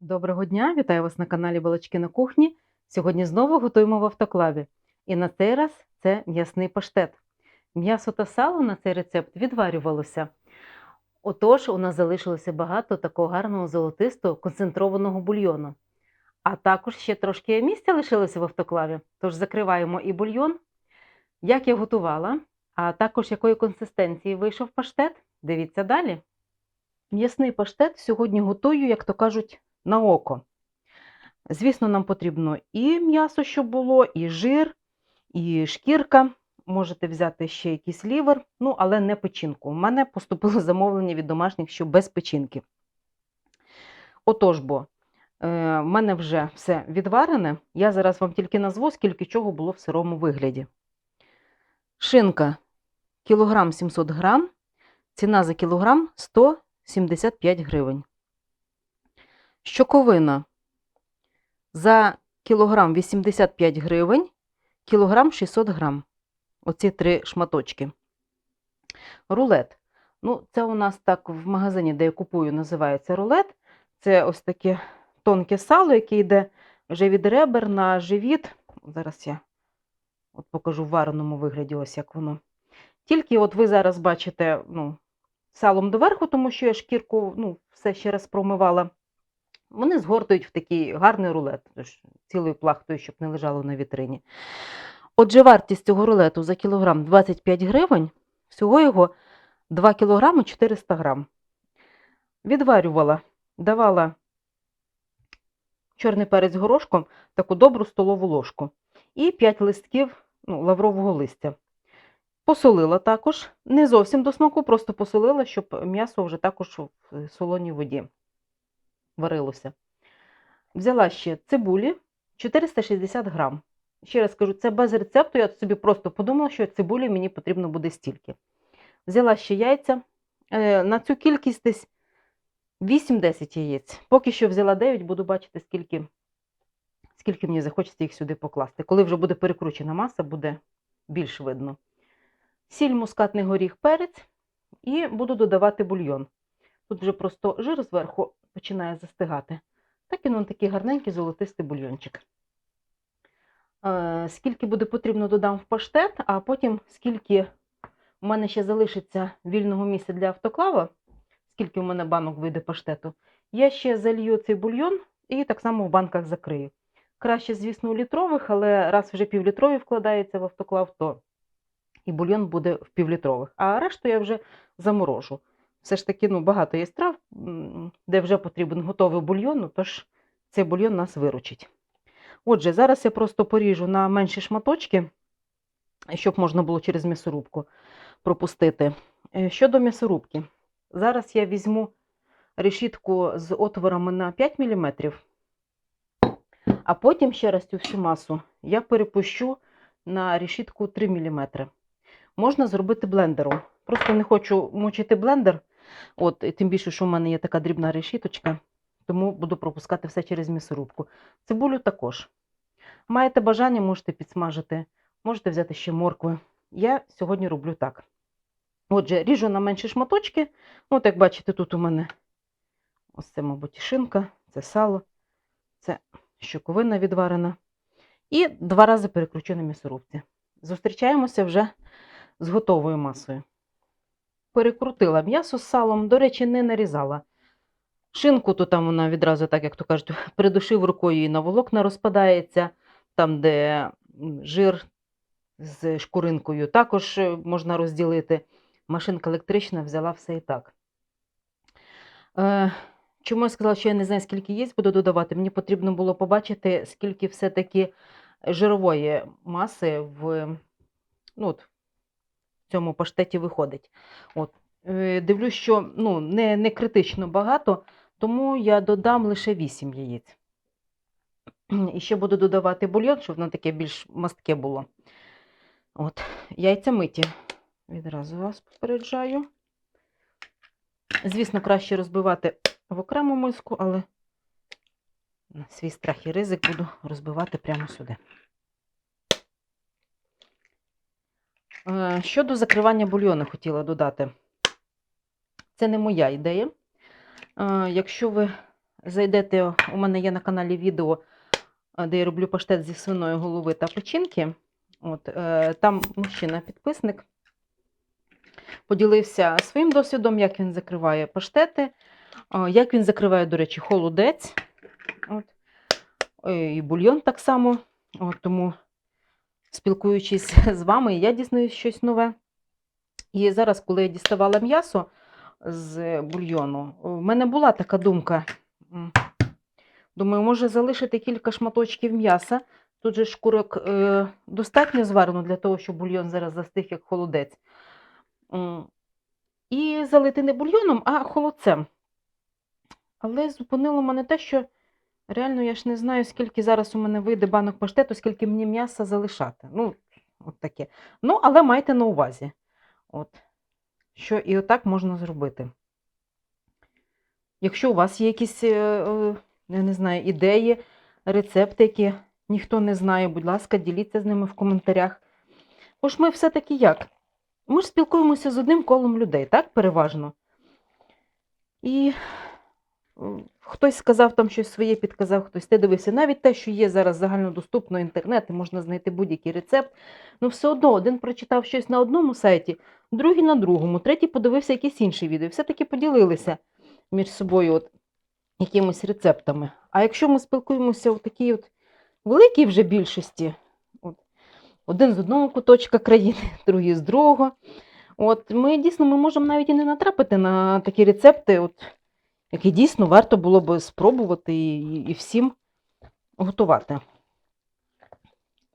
Доброго дня, вітаю вас на каналі Балачки на кухні. Сьогодні знову готуємо в автоклаві. І на цей раз це м'ясний паштет. М'ясо та сало на цей рецепт відварювалося. Отож, у нас залишилося багато такого гарного золотистого концентрованого бульйону. А також ще трошки місця лишилося в автоклаві. Тож закриваємо і бульйон. Як я готувала, а також якої консистенції вийшов паштет, дивіться далі. М'ясний паштет сьогодні готую, як то кажуть, на око. Звісно, нам потрібно і м'ясо, щоб було, і жир, і шкірка. Можете взяти ще якийсь лівер, ну, але не печінку. У мене поступило замовлення від домашніх, що без печінки. Отож, бо е, в мене вже все відварене. Я зараз вам тільки назву, скільки чого було в сирому вигляді. Шинка кілограм 700 грам, ціна за кілограм 175 гривень. Щоковина за кілограм 85 гривень, кілограм 600 грам. Оці три шматочки. Рулет. Ну, це у нас так в магазині, де я купую, називається рулет. Це ось таке тонке сало, яке йде вже від ребер на живіт. Зараз я от покажу в вареному вигляді, ось як воно. Тільки от ви зараз бачите ну, салом доверху, тому що я шкірку ну, все ще раз промивала. Вони згортують в такий гарний рулет, тож цілою плахтою, щоб не лежало на вітрині. Отже, вартість цього рулету за кілограм 25 гривень, всього його 2 кілограми 400 грам. Відварювала, давала чорний перець горошком, таку добру столову ложку. І 5 листків ну, лаврового листя. Посолила також, не зовсім до смаку, просто посолила, щоб м'ясо вже також в солоній воді варилося. Взяла ще цибулі 460 грам. Ще раз кажу, це без рецепту, я собі просто подумала, що цибулі мені потрібно буде стільки. Взяла ще яйця. Е, На цю кількість десь 8-10 яєць. Поки що взяла 9, буду бачити, скільки, скільки мені захочеться їх сюди покласти. Коли вже буде перекручена маса, буде більш видно. Сіль, мускатний горіх, перець і буду додавати бульйон. Тут вже просто жир зверху починає застигати. Так і ну, такий гарненький золотистий бульйончик. Е, Скільки буде потрібно, додам в паштет, а потім скільки у мене ще залишиться вільного місця для автоклава, скільки у мене банок вийде паштету, я ще залью цей бульйон і так само в банках закрию. Краще, звісно, у літрових, але раз вже півлітрові вкладається в автоклав, то і бульйон буде в півлітрових. А решту я вже заморожу. Все ж таки ну, багато є страв, де вже потрібен готовий бульйон, ну, тож цей бульйон нас виручить. Отже, зараз я просто поріжу на менші шматочки, щоб можна було через м'ясорубку пропустити. Е, Щодо м'ясорубки, зараз я візьму решітку з отворами на 5 мм, а потім ще раз цю всю масу я перепущу на решітку 3 мм. Можна зробити блендером. Просто не хочу мучити блендер, от, тим більше, що в мене є така дрібна решіточка, тому буду пропускати все через м'ясорубку. Цибулю також. Маєте бажання, можете підсмажити, можете взяти ще моркви. Я сьогодні роблю так. Отже, ріжу на менші шматочки. От, як бачите, тут у мене ось це, мабуть, шинка, це сало, це щоковина відварена. І два рази перекручу на м'ясорубці. Зустрічаємося вже з готовою масою. Перекрутила м'ясо з салом, до речі, не нарізала. Шинку, то там вона відразу, так як то кажуть, придушив рукою і на волокна розпадається, там, де жир з шкуринкою, також е, можна розділити. Машинка електрична взяла все і так. Е, чому я сказала, що я не знаю, скільки є, буду додавати. Мені потрібно було побачити, скільки все-таки жирової маси в, ну, от, цьому паштеті виходить. От. Е, Дивлюсь, що ну, не, не критично багато, тому я додам лише 8 яєць. І ще буду додавати бульйон, щоб воно таке більш мастке було. От. Яйця миті. Відразу вас попереджаю. Звісно, краще розбивати в окрему миску, але на свій страх і ризик буду розбивати прямо сюди. Е, Щодо закривання бульйону хотіла додати. Це не моя ідея. Е, Якщо ви зайдете, у мене є на каналі відео, е, де я роблю паштет зі свиної голови та печінки. От, е, там мужчина-підписник поділився своїм досвідом, як він закриває паштети, е, як він закриває, до речі, холодець. От. Е, І бульйон так само. От, тому, спілкуючись з вами, я дізнаюсь щось нове. І зараз, коли я діставала м'ясо з бульйону, в мене була така думка. Думаю, може залишити кілька шматочків м'яса. Тут же шкурок е, достатньо зварено для того, щоб бульйон зараз застиг як холодець. І залити не бульйоном, а холодцем. Але зупинило мене те, що реально я ж не знаю, скільки зараз у мене вийде банок паштету, скільки мені м'яса залишати. Ну, от таке. Ну, але майте на увазі. От. Що і отак можна зробити. Якщо у вас є якісь, е, е, я не знаю, ідеї, рецепти, які ніхто не знає, будь ласка, діліться з ними в коментарях. Бо ж ми все-таки як? Ми ж спілкуємося з одним колом людей, так, переважно. І хтось сказав там щось своє, підказав, хтось ти дивився. Навіть те, що є зараз загальнодоступно інтернет, і можна знайти будь-який рецепт. Ну, все одно один прочитав щось на одному сайті, другий на другому, третій подивився якісь інші відео. Все-таки поділилися між собою от якимись рецептами. А якщо ми спілкуємося у такій от великій вже більшості, от, один з одного куточка країни, другий з другого, от, ми дійсно ми можемо навіть і не натрапити на такі рецепти, от, які дійсно варто було би спробувати і, і всім готувати.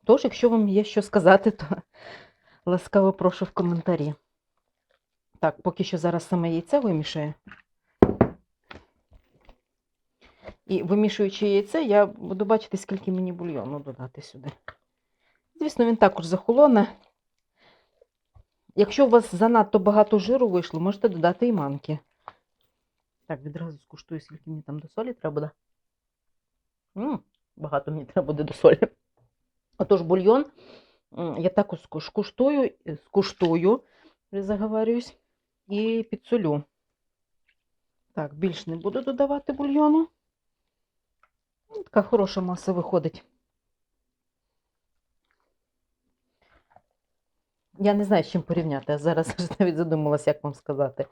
Тож, якщо вам є що сказати, то ласкаво прошу в коментарі. Так, поки що зараз саме яйце вимішаю. І вимішуючи яйце, я буду бачити, скільки мені бульйону додати сюди. Звісно, він також захолоне. Якщо у вас занадто багато жиру вийшло, можете додати і манки. Так, відразу скуштую, скільки мені там до солі треба буде. М, багато мені треба буде до солі. Отож, бульйон я також скуш- скуштую, е, скуштую, вже заговорююсь, і підсолю. Так, більш не буду додавати бульйону. Ну, Така хороша маса виходить. Я не знаю, з чим порівняти. Я зараз навіть задумалася, як вам сказати,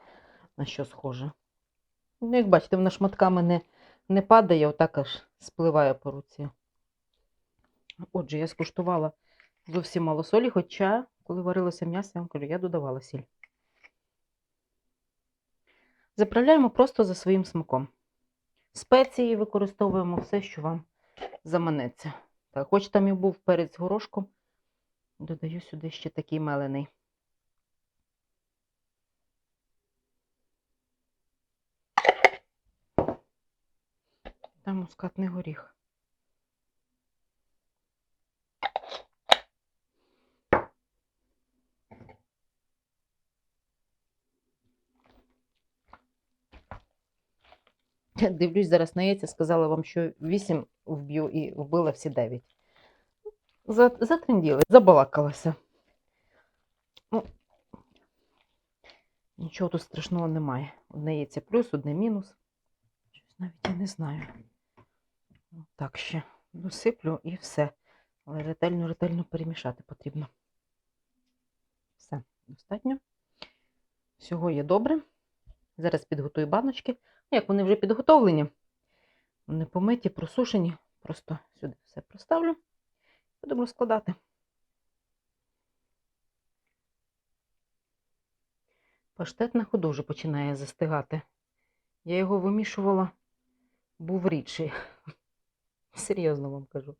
на що схоже. Ну, як бачите, вона шматками не, не падає, отак аж спливає по руці. Отже, я скуштувала зовсім мало солі, хоча, коли варилося м'ясо, я вам кажу, я додавала сіль. Заправляємо просто за своїм смаком. Спеції використовуємо все, що вам заманеться. Так, хоч там і був перець з горошком, додаю сюди ще такий мелений. Там мускатний горіх. Я Дивлюсь зараз на яйця, сказала вам, що 8 вб'ю і вбила всі 9. За, затренділи, забалакалася. Ну, нічого тут страшного немає. Одне яйце плюс, одне мінус. Щось навіть я не знаю. Так ще досиплю і все. Але ретельно-ретельно перемішати потрібно. Все, достатньо. Всього є добре. Зараз підготую баночки. Як вони вже підготовлені, вони помиті, просушені. Просто сюди все проставлю. Будемо розкладати. Паштет на ходу вже починає застигати. Я його вимішувала, був рідший. Серйозно вам кажу.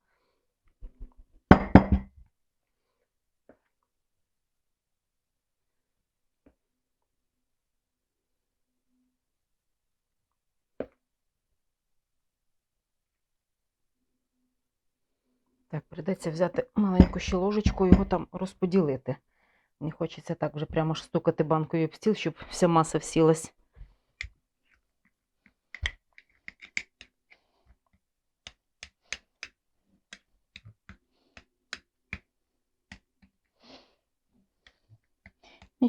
Так, прийдеться взяти маленьку ще ложечку, його там розподілити. Не хочеться так вже прямо ж стукати банкою об стіл, щоб вся маса всілась.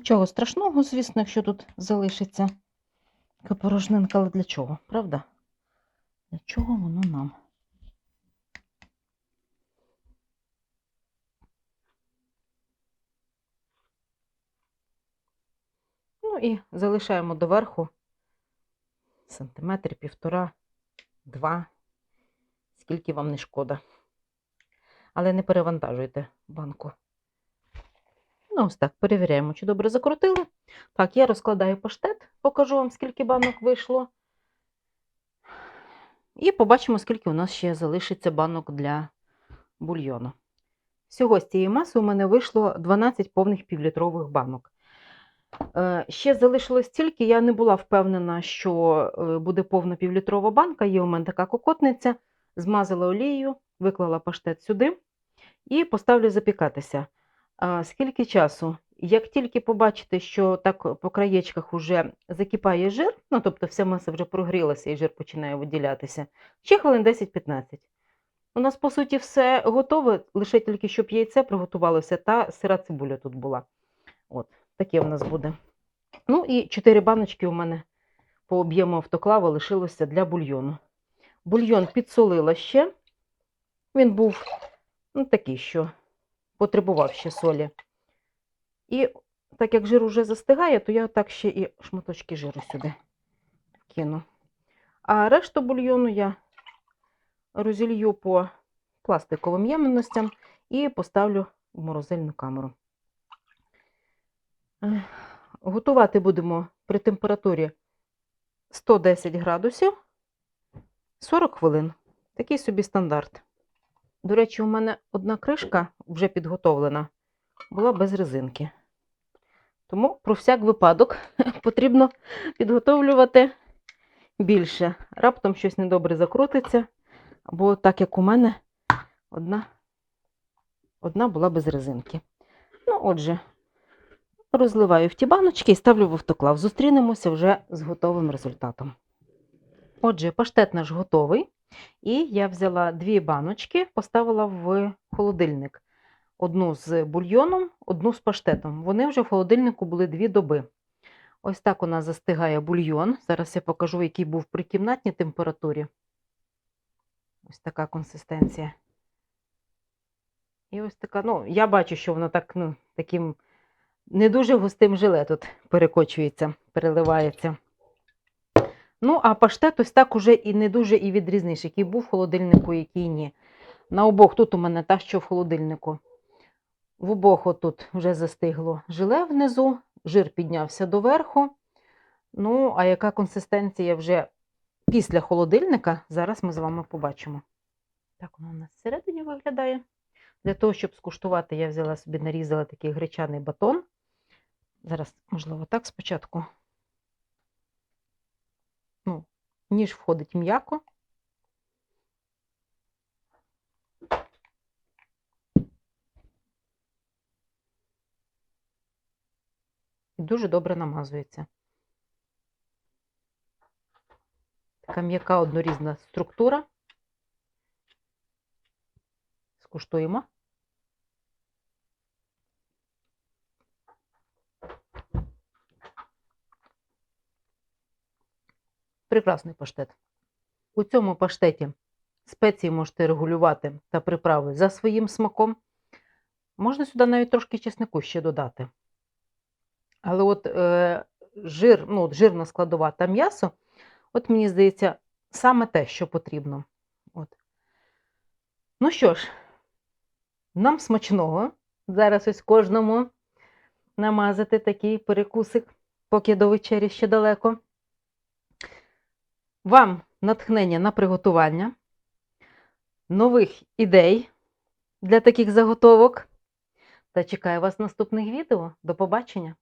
Нічого страшного, звісно, якщо тут залишиться така але для чого, правда? Для чого воно нам? Ну і залишаємо доверху сантиметр, півтора, два, скільки вам не шкода. Але не перевантажуйте банку. Ну, ось так, перевіряємо, чи добре закрутили. Так, я розкладаю паштет, покажу вам, скільки банок вийшло. І побачимо, скільки у нас ще залишиться банок для бульйону. Всього з цієї маси у мене вийшло 12 повних півлітрових банок. Е, Ще залишилось стільки, я не була впевнена, що е, буде повна півлітрова банка. Є у мене така кокотниця. Змазала олією, виклала паштет сюди і поставлю запікатися. А, Скільки часу? Як тільки побачите, що так по краєчках вже закипає жир, ну тобто вся маса вже прогрілася і жир починає виділятися, ще хвилин 10-15. У нас, по суті, все готове, лише тільки щоб яйце приготувалося та сира цибуля тут була. От, таке у нас буде. Ну і 4 баночки у мене по об'єму автоклава лишилося для бульйону. Бульйон підсолила ще. Він був ну, такий, що потребував ще солі. І так як жир уже застигає, то я так ще і шматочки жиру сюди кину. А решту бульйону я розілью по пластиковим ємностям і поставлю в морозильну камеру. Готувати будемо при температурі 110 градусів 40 хвилин. Такий собі стандарт. До речі, у мене одна кришка вже підготовлена, була без резинки. Тому про всяк випадок потрібно підготовлювати більше. Раптом щось недобре закрутиться, або так як у мене одна, одна була без резинки. Ну, отже, розливаю в ті баночки і ставлю в автоклав. Зустрінемося вже з готовим результатом. Отже, паштет наш готовий. І я взяла дві баночки, поставила в холодильник. Одну з бульйоном, одну з паштетом. Вони вже в холодильнику були дві доби. Ось так у нас застигає бульйон. Зараз я покажу, який був при кімнатній температурі. Ось така консистенція. І ось така, ну, я бачу, що воно так, ну, таким не дуже густим желе тут перекочується, переливається. Ну, а паштет ось так уже і не дуже і відрізниш, який був в холодильнику, який ні. На обох тут у мене та, що в холодильнику. В обох отут вже застигло желе внизу, жир піднявся доверху. Ну, а яка консистенція вже після холодильника, зараз ми з вами побачимо. Так воно у нас всередині виглядає. Для того, щоб скуштувати, я взяла собі, нарізала такий гречаний батон. Зараз, можливо, так спочатку. Ну, ніж входить м'яко. І дуже добре намазується. Така м'яка однорізна структура. Скуштуємо. Прекрасний паштет. У цьому паштеті спеції можете регулювати та приправи за своїм смаком. Можна сюди навіть трошки чеснику ще додати. Але от е, жир, ну, от жирна складова та м'ясо, от мені здається, саме те, що потрібно. От. Ну що ж, нам смачного. Зараз ось кожному намазати такий перекусик, поки до вечері ще далеко. Вам натхнення на приготування нових ідей для таких заготовок. Та чекаю вас в наступних відео. До побачення!